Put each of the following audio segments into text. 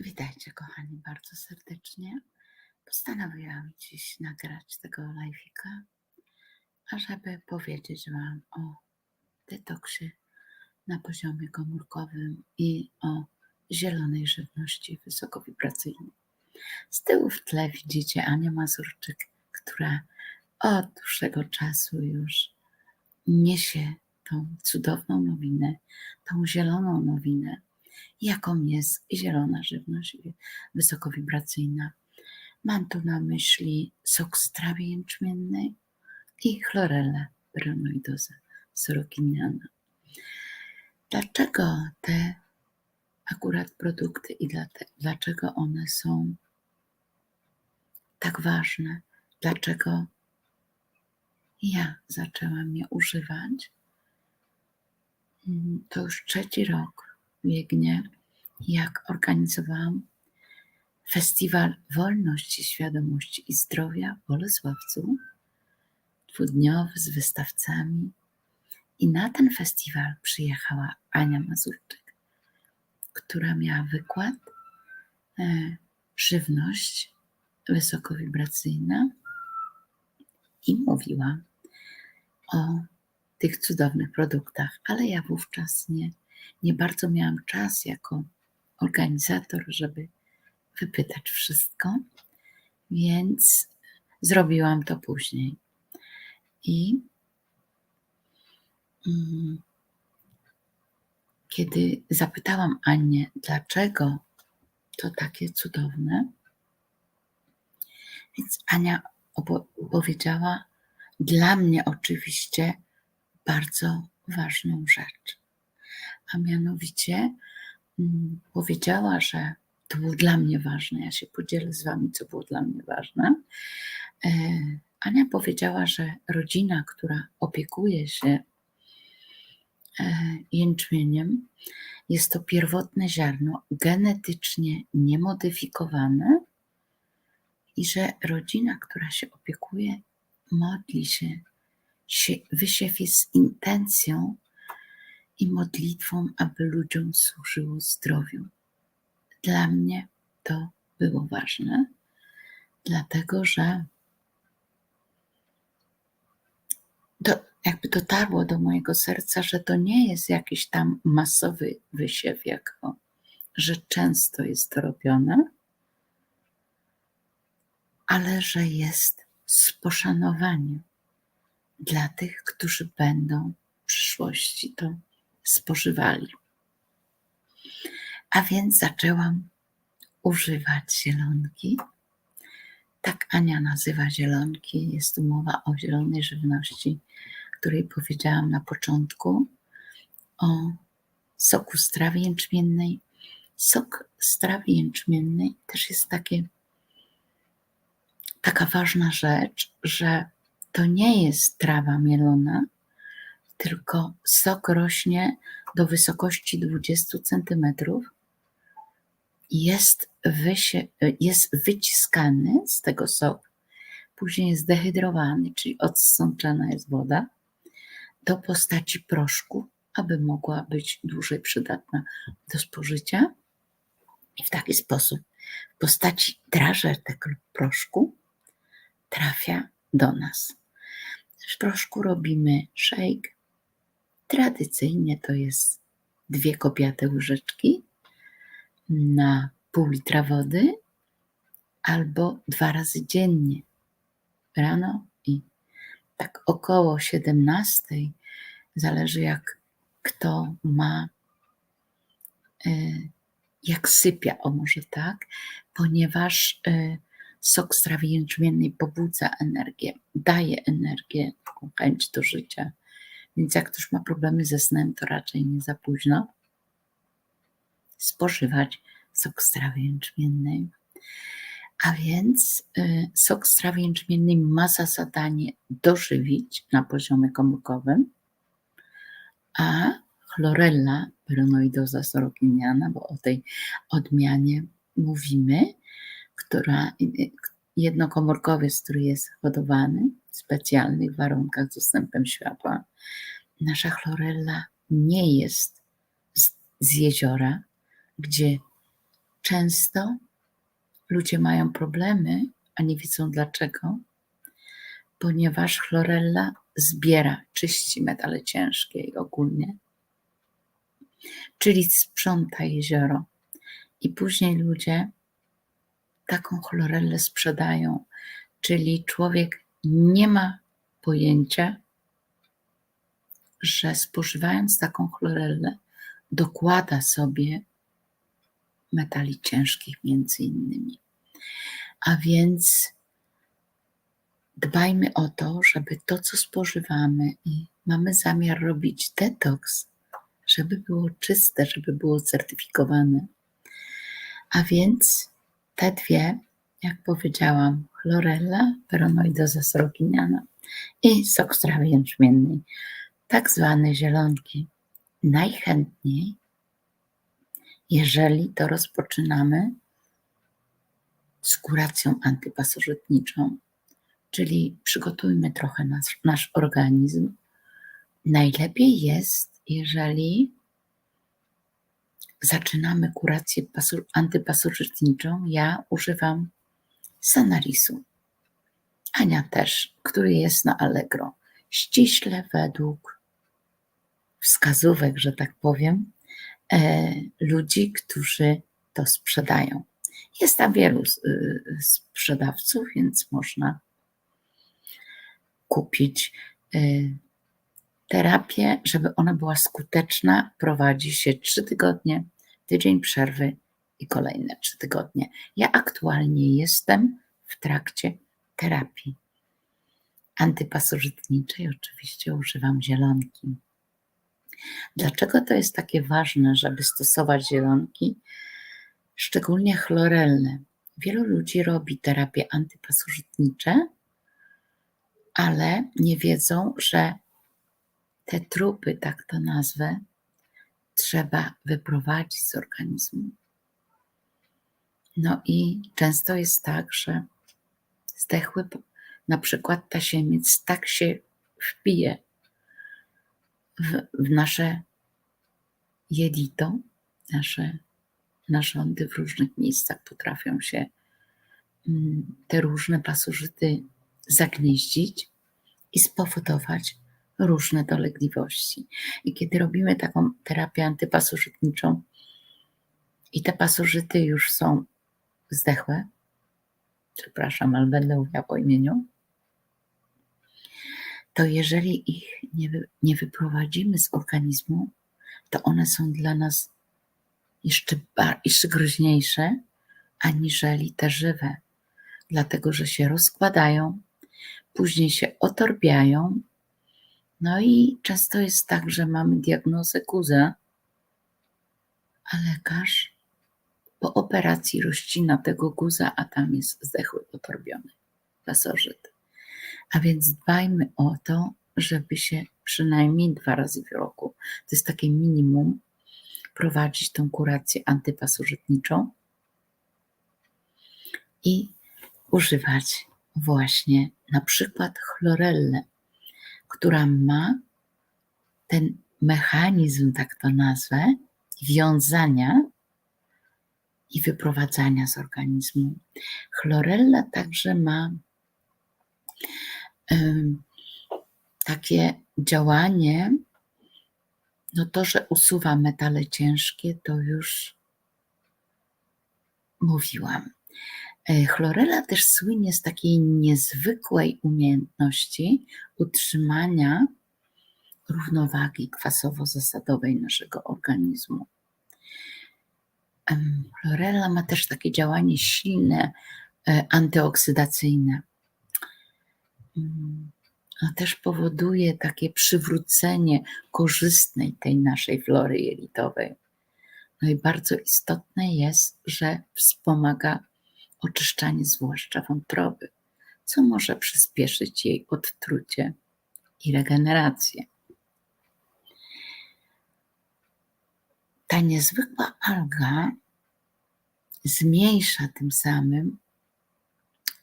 Witajcie, kochani, bardzo serdecznie. Postanowiłam dziś nagrać tego live'ika, ażeby powiedzieć Wam o detoksie na poziomie komórkowym i o zielonej żywności wysokowibracyjnej. Z tyłu w tle widzicie Anię Mazurczyk, która od dłuższego czasu już niesie tą cudowną nowinę, tą zieloną nowinę, jaką jest zielona żywność wysokowibracyjna. Mam tu na myśli sok z trawy jęczmiennej i chlorella peronoidosa sorokiniana. Dlaczego te akurat produkty i dlaczego one są tak ważne? Dlaczego ja zaczęłam je używać? Mm, to już trzeci rok biegnie, jak organizowałam Festiwal Wolności, Świadomości i Zdrowia w Bolesławcu, dwudniowy z wystawcami. I na ten festiwal przyjechała Ania Mazurczyk, która miała wykład e, Żywność wysokowibracyjna i mówiła o tych cudownych produktach, ale ja wówczas nie, nie bardzo miałam czas jako organizator, żeby wypytać wszystko, więc zrobiłam to później. I mm, kiedy zapytałam Anię, dlaczego to takie cudowne, więc Ania powiedziała dla mnie oczywiście bardzo ważną rzecz. A mianowicie mm, powiedziała, że to było dla mnie ważne. Ja się podzielę z Wami, co było dla mnie ważne. E, Ania powiedziała, że rodzina, która opiekuje się e, jęczmieniem, jest to pierwotne ziarno genetycznie niemodyfikowane i że rodzina, która się opiekuje, modli się, się wysiew jest intencją i modlitwą, aby ludziom służyło zdrowiu. Dla mnie to było ważne, dlatego że to jakby dotarło do mojego serca, że to nie jest jakiś tam masowy wysiew, jako że często jest to robione, ale że jest z poszanowaniem dla tych, którzy będą w przyszłości to spożywali. A więc zaczęłam używać zielonki. Tak Ania nazywa zielonki. Jest tu mowa o zielonej żywności, której powiedziałam na początku, o soku z trawy jęczmiennej. Sok z trawy jęczmiennej też jest takie, taka ważna rzecz, że to nie jest trawa mielona, tylko sok rośnie do wysokości 20 centymetrów jest, wysie, jest wyciskany z tego sok, później jest dehydrowany, czyli odsączana jest woda, do postaci proszku, aby mogła być dłużej przydatna do spożycia. I w taki sposób w postaci drażetek lub proszku trafia do nas. W proszku robimy shake. Tradycyjnie to jest dwie kopiate łyżeczki na pół litra wody albo dwa razy dziennie, rano i tak około 17, zależy jak kto ma, e, jak sypia, o może tak, ponieważ e, sok z trawy jęczmiennej pobudza energię, daje energię, taką chęć do życia. Więc jak ktoś ma problemy ze snem, to raczej nie za późno spożywać sok z trawy jęczmiennej. A więc y, sok z trawy jęczmiennej ma za zadanie dożywić na poziomie komórkowym, a chlorella peronoidosa sorokiniana, bo o tej odmianie mówimy, która y, jednokomórkowiec, który jest hodowany w specjalnych warunkach z dostępem światła, nasza chlorella nie jest z, z jeziora, gdzie często ludzie mają problemy, a nie wiedzą dlaczego, ponieważ chlorella zbiera, czyści metale ciężkie i ogólnie, czyli sprząta jezioro. I później ludzie taką chlorellę sprzedają, czyli człowiek nie ma pojęcia, że spożywając taką chlorellę, dokłada sobie metali ciężkich między innymi. A więc dbajmy o to, żeby to, co spożywamy i mamy zamiar robić detoks, żeby było czyste, żeby było certyfikowane. A więc te dwie, jak powiedziałam, chlorella, peronoidoza sroginiana i sok z jęczmiennej, tak zwane zielonki. Najchętniej, jeżeli to rozpoczynamy z kuracją antypasożytniczą, czyli przygotujmy trochę nasz, nasz organizm. Najlepiej jest, jeżeli zaczynamy kurację antypasożytniczą. Ja używam Sanarisu. Ania też, który jest na Allegro. Ściśle według wskazówek, że tak powiem, e, ludzi, którzy to sprzedają. Jest tam wielu y, sprzedawców, więc można kupić y, terapię, żeby ona była skuteczna. Prowadzi się trzy tygodnie, tydzień przerwy i kolejne trzy tygodnie. Ja aktualnie jestem w trakcie terapii antypasożytniczej. Oczywiście używam zielonki. Dlaczego to jest takie ważne, żeby stosować zielonki? szczególnie chlorelne. Wielu ludzi robi terapie antypasożytnicze, ale nie wiedzą, że te trupy, tak to nazwę, trzeba wyprowadzić z organizmu. No i często jest tak, że zdechły, na przykład tasiemiec tak się wpije w, w nasze jelito, nasze narządy w różnych miejscach potrafią się mm, te różne pasożyty zagnieździć i spowodować różne dolegliwości. I kiedy robimy taką terapię antypasożytniczą i te pasożyty już są zdechłe, przepraszam, ale będę mówiła po imieniu, to jeżeli ich nie, nie wyprowadzimy z organizmu, to one są dla nas jeszcze, jeszcze groźniejsze aniżeli te żywe, dlatego że się rozkładają, później się otorbiają. No i często jest tak, że mamy diagnozę guza, a lekarz po operacji rozcina tego guza, a tam jest zdechły, otorbiony pasożyt. A więc dbajmy o to, żeby się przynajmniej dwa razy w roku, to jest takie minimum, prowadzić tą kurację antypasożytniczą i używać właśnie na przykład chlorellę, która ma ten mechanizm, tak to nazwę, wiązania i wyprowadzania z organizmu. Chlorella także ma um, takie działanie no to, że usuwa metale ciężkie, to już mówiłam. E, chlorela też słynie z takiej niezwykłej umiejętności utrzymania równowagi kwasowo-zasadowej naszego organizmu. Chlorella ma też takie działanie silne, e, antyoksydacyjne. Mm też powoduje takie przywrócenie korzystnej tej naszej flory jelitowej. No i bardzo istotne jest, że wspomaga oczyszczanie zwłaszcza wątroby, co może przyspieszyć jej odtrucie i regenerację. Ta niezwykła alga zmniejsza tym samym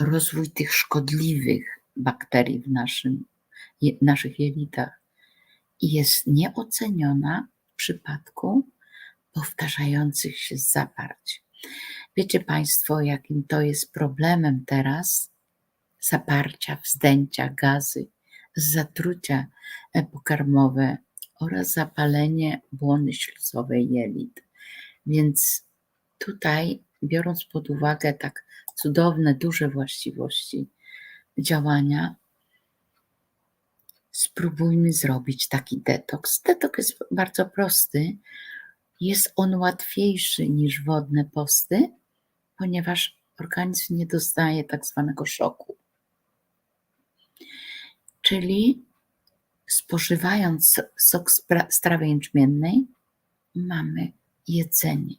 rozwój tych szkodliwych bakterii w naszym, naszych jelitach i jest nieoceniona w przypadku powtarzających się zaparć. Wiecie Państwo, jakim to jest problemem teraz? Zaparcia, wzdęcia, gazy, zatrucia pokarmowe oraz zapalenie błony śluzowej jelit. Więc tutaj, biorąc pod uwagę tak cudowne, duże właściwości działania, spróbujmy zrobić taki detoks. Detoks jest bardzo prosty. Jest on łatwiejszy niż wodne posty, ponieważ organizm nie dostaje tak zwanego szoku. Czyli spożywając sok z trawy jęczmiennej, mamy jedzenie.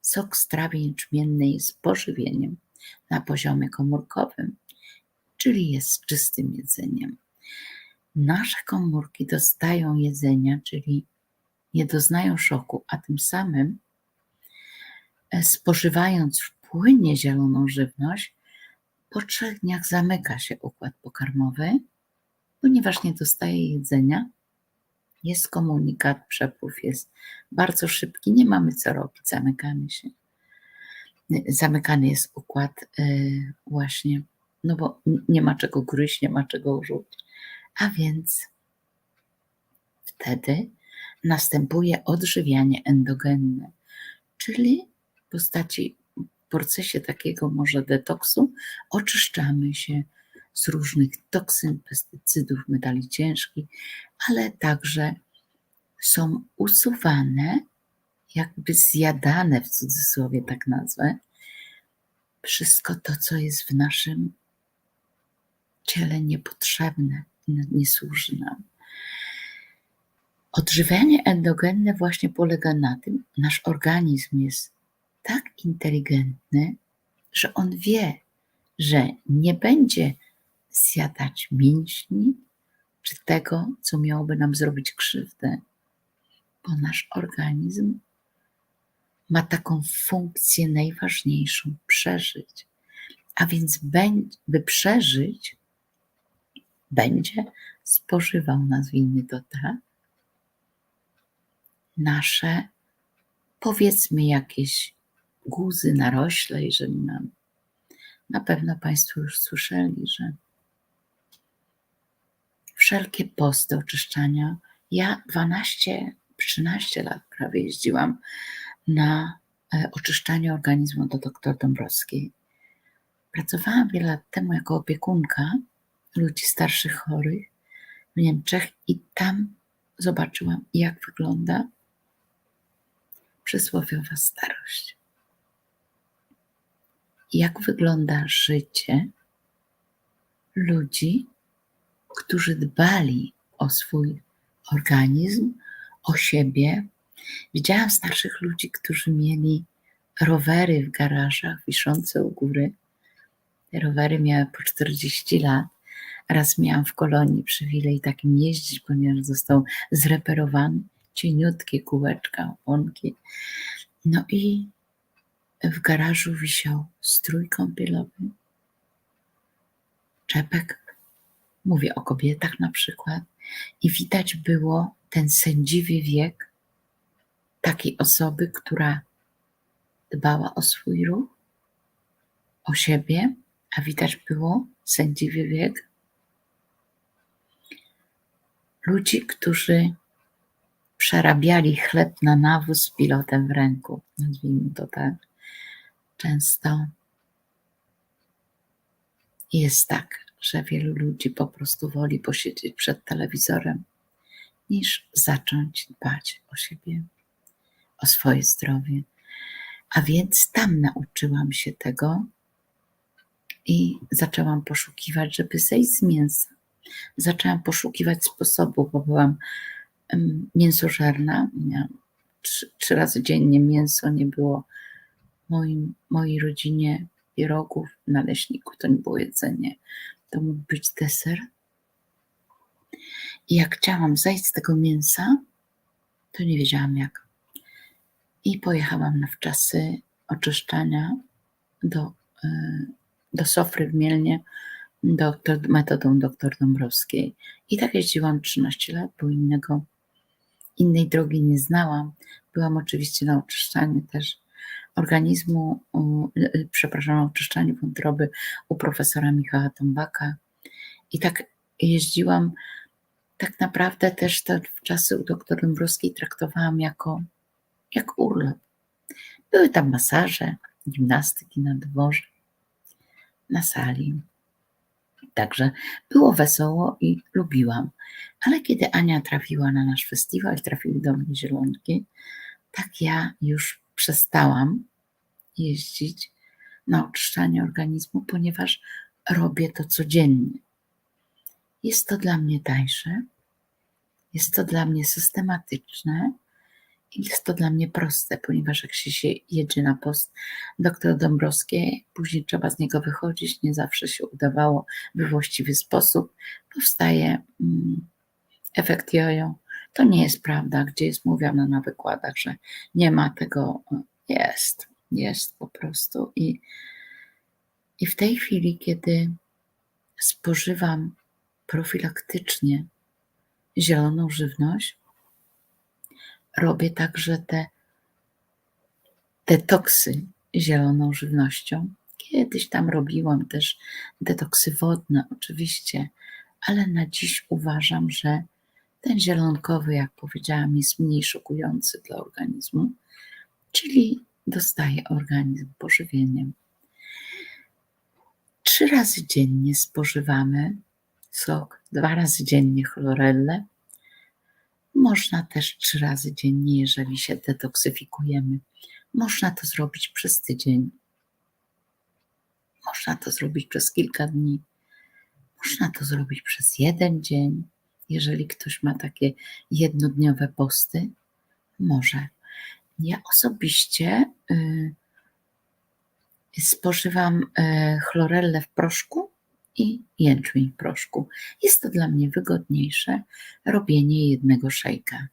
Sok z trawy jęczmiennej jest pożywieniem na poziomie komórkowym, czyli jest czystym jedzeniem. Nasze komórki dostają jedzenia, czyli nie doznają szoku, a tym samym e, spożywając płynnie zieloną żywność, po trzech dniach zamyka się układ pokarmowy, ponieważ nie dostaje jedzenia. Jest komunikat, przepływ jest bardzo szybki, nie mamy co robić, zamykamy się. Zamykany jest układ e, właśnie, no bo nie ma czego gryźć, nie ma czego urzucić. A więc wtedy następuje odżywianie endogenne, czyli w postaci, w procesie takiego może detoksu oczyszczamy się z różnych toksyn, pestycydów, metali ciężkich, ale także są usuwane, jakby zjadane w cudzysłowie tak nazwę, wszystko to, co jest w naszym ciele niepotrzebne, nie. Odżywianie endogenne właśnie polega na tym, nasz organizm jest tak inteligentny, że on wie, że nie będzie zjadać mięśni czy tego, co miałoby nam zrobić krzywdę, bo nasz organizm ma taką funkcję najważniejszą przeżyć. A więc, by przeżyć, będzie spożywał, nazwijmy to tak, nasze, powiedzmy, jakieś guzy, narośle, jeżeli mam. Na pewno Państwo już słyszeli, że wszelkie posty oczyszczania. Ja 12, 13 lat prawie jeździłam na e, oczyszczanie organizmu do doktor Dąbrowskiej. Pracowałam wiele lat temu jako opiekunka ludzi starszych, chorych w Niemczech i tam zobaczyłam, jak wygląda przysłowiowa starość. Jak wygląda życie ludzi, którzy dbali o swój organizm, o siebie. Widziałam starszych ludzi, którzy mieli rowery w garażach wiszące u góry. Te rowery miały po 40 lat. Raz miałam w kolonii przywilej takim jeździć, ponieważ został zreperowany. Cieniutkie kółeczka, oponki. No i w garażu wisiał strój kąpielowy, czepek Mówię o kobietach na przykład. I widać było ten sędziwy wiek takiej osoby, która dbała o swój ruch, o siebie, a widać było sędziwy wiek ludzi, którzy przerabiali chleb na nawóz z pilotem w ręku, nazwijmy to tak. Często jest tak, że wielu ludzi po prostu woli posiedzieć przed telewizorem, niż zacząć dbać o siebie, o swoje zdrowie. A więc tam nauczyłam się tego i zaczęłam poszukiwać, żeby zejść z mięsa. Zaczęłam poszukiwać sposobu, bo byłam mięsożerna. Miałam trzy, trzy razy dziennie mięso, nie było moim, mojej rodzinie pierogów, naleśników, to nie było jedzenie to mógł być deser. I jak chciałam zejść z tego mięsa, to nie wiedziałam jak. I pojechałam na wczasy oczyszczania do, e, do Sofry w Mielnie doktor, metodą doktor Dąbrowskiej. I tak jeździłam 13 lat, bo innego, innej drogi nie znałam. Byłam oczywiście na oczyszczaniu też organizmu, y, przepraszam, oczyszczaniu wątroby u profesora Michała Tombaka. I tak jeździłam, tak naprawdę też te czasy u doktora Dąbrowskiej traktowałam jako, jak urlop. Były tam masaże, gimnastyki na dworze, na sali. Także było wesoło i lubiłam. Ale kiedy Ania trafiła na nasz festiwal, trafiły do mnie zielonki, tak ja już przestałam jeździć na oczyszczanie organizmu, ponieważ robię to codziennie. Jest to dla mnie tańsze, jest to dla mnie systematyczne jest to dla mnie proste, ponieważ jak się jedzie na post doktor Dąbrowskiej, później trzeba z niego wychodzić, nie zawsze się udawało we właściwy sposób, powstaje mm, efekt jojo. To nie jest prawda, gdzie jest mówione na wykładach, że nie ma tego. Jest, jest po prostu. I, i w tej chwili, kiedy spożywam profilaktycznie zieloną żywność, robię także te detoksy zieloną żywnością. Kiedyś tam robiłam też detoksy wodne, oczywiście, ale na dziś uważam, że ten zielonkowy, jak powiedziałam, jest mniej szokujący dla organizmu, czyli dostaje organizm pożywieniem. Trzy razy dziennie spożywamy sok, dwa razy dziennie chlorellę. Można też trzy razy dziennie, jeżeli się detoksyfikujemy. Można to zrobić przez tydzień. Można to zrobić przez kilka dni. Można to zrobić przez jeden dzień. Jeżeli ktoś ma takie jednodniowe posty, może. Ja osobiście y, spożywam y, chlorellę w proszku i jęczmień w proszku. Jest to dla mnie wygodniejsze robienie jednego szejka.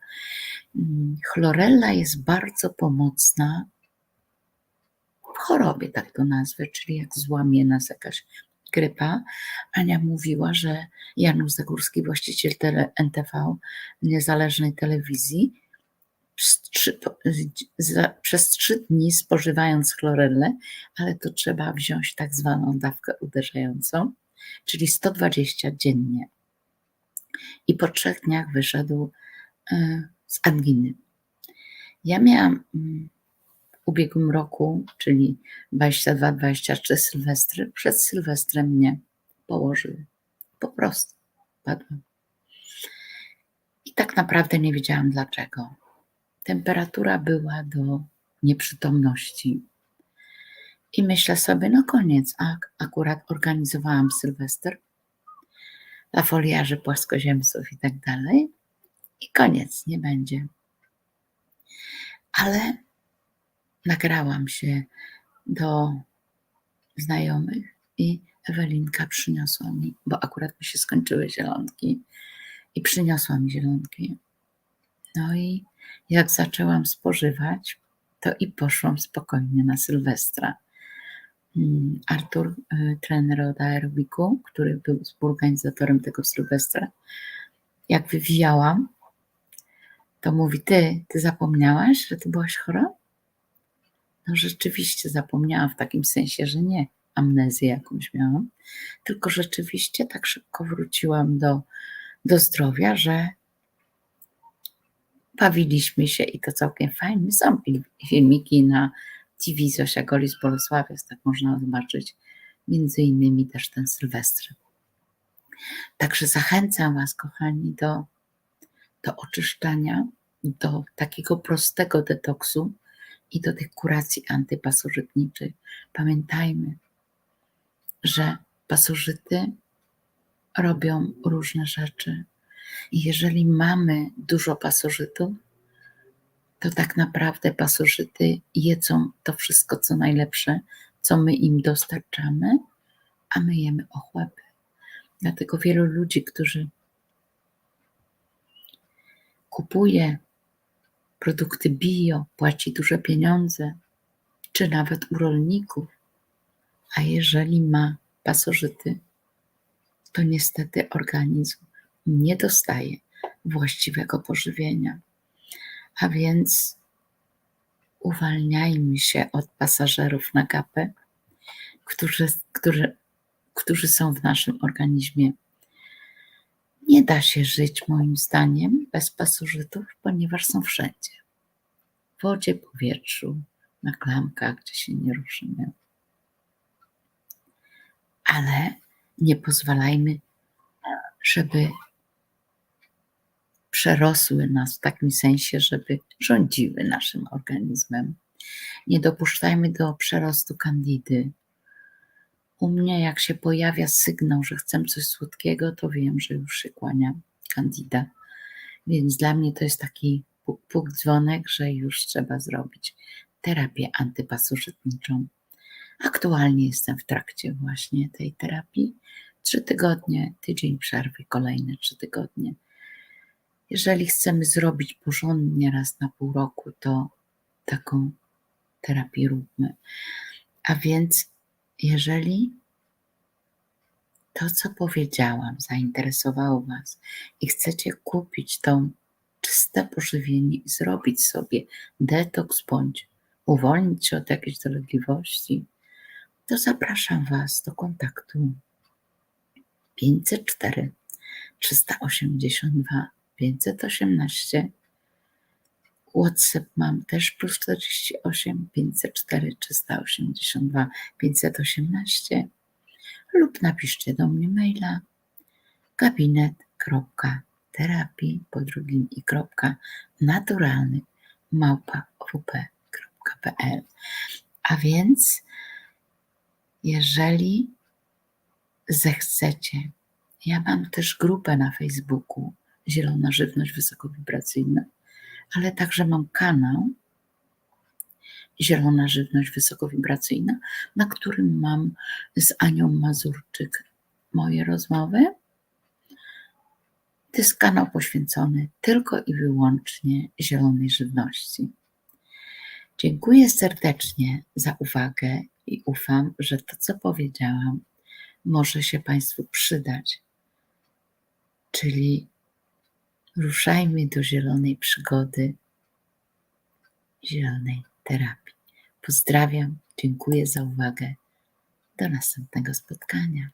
Mm, chlorella jest bardzo pomocna w chorobie, tak to nazwę, czyli jak złamie nas jakaś grypa. Ania mówiła, że Janusz Zagórski, właściciel tele, NTV, niezależnej telewizji, przez trzy dni spożywając chlorellę, ale to trzeba wziąć tak zwaną dawkę uderzającą, czyli 120 dziennie. I po trzech dniach wyszedł e, z anginy. Ja miałam mm, w ubiegłym roku, czyli 22-23 Sylwestry, przed Sylwestrem mnie położyły. Po prostu padłam. I tak naprawdę nie wiedziałam dlaczego. Temperatura była do nieprzytomności. I myślę sobie, no koniec, a akurat organizowałam Sylwester dla foliarzy, płaskoziemców i tak dalej. I koniec, nie będzie. Ale nagrałam się do znajomych i Ewelinka przyniosła mi, bo akurat mi się skończyły zielonki i przyniosła mi zielonki. No i jak zaczęłam spożywać, to i poszłam spokojnie na Sylwestra. Artur, y, trener od aerobiku, który był współorganizatorem tego Sylwestra, jak wywijałam, to mówi, ty, ty zapomniałaś, że ty byłaś chora? No rzeczywiście zapomniałam w takim sensie, że nie amnezję jakąś miałam, tylko rzeczywiście tak szybko wróciłam do, do zdrowia, że bawiliśmy się i to całkiem fajnie. Są filmiki na TV Zosia Golis Bolesławiec, tak można zobaczyć między innymi też ten Sylwestr. Także zachęcam Was, kochani, do, do oczyszczania, do takiego prostego detoksu i do tych kuracji antypasożytniczych. Pamiętajmy, że pasożyty robią różne rzeczy. I jeżeli mamy dużo pasożytów, to tak naprawdę pasożyty jedzą to wszystko, co najlepsze, co my im dostarczamy, a my jemy ochłapy. Dlatego wielu ludzi, którzy kupuje produkty bio, płaci duże pieniądze, czy nawet u rolników, a jeżeli ma pasożyty, to niestety organizm nie dostaje właściwego pożywienia. A więc uwalniajmy się od pasażerów na kapę, którzy, którzy, którzy są w naszym organizmie. Nie da się żyć, moim zdaniem, bez pasożytów, ponieważ są wszędzie. W wodzie, powietrzu, na klamkach, gdzie się nie ruszymy. Ale nie pozwalajmy, żeby przerosły nas w takim sensie, żeby rządziły naszym organizmem. Nie dopuszczajmy do przerostu kandidy. U mnie, jak się pojawia sygnał, że chcę coś słodkiego, to wiem, że już się kłania kandida. Więc dla mnie to jest taki puk, dzwonek, że już trzeba zrobić terapię antypasożytniczą. Aktualnie jestem w trakcie właśnie tej terapii. Trzy tygodnie, tydzień przerwy, kolejne trzy tygodnie. Jeżeli chcemy zrobić porządnie raz na pół roku, to taką terapię róbmy. A więc, jeżeli to, co powiedziałam, zainteresowało Was i chcecie kupić tą czyste pożywienie i zrobić sobie detoks bądź uwolnić się od jakiejś dolegliwości, to zapraszam Was do kontaktu 504 382 518. WhatsApp mam też plus 48 504 382 518 lub napiszcie do mnie maila gabinet.terapii po drugim i kropka naturalny małpa wp.pl A więc jeżeli zechcecie, ja mam też grupę na Facebooku Zielona Żywność Wysokowibracyjna, ale także mam kanał Zielona Żywność Wysokowibracyjna, na którym mam z Anią Mazurczyk moje rozmowy. To jest kanał poświęcony tylko i wyłącznie zielonej żywności. Dziękuję serdecznie za uwagę i ufam, że to, co powiedziałam, może się Państwu przydać. Czyli ruszajmy do zielonej przygody, zielonej terapii. Pozdrawiam, dziękuję za uwagę. Do następnego spotkania.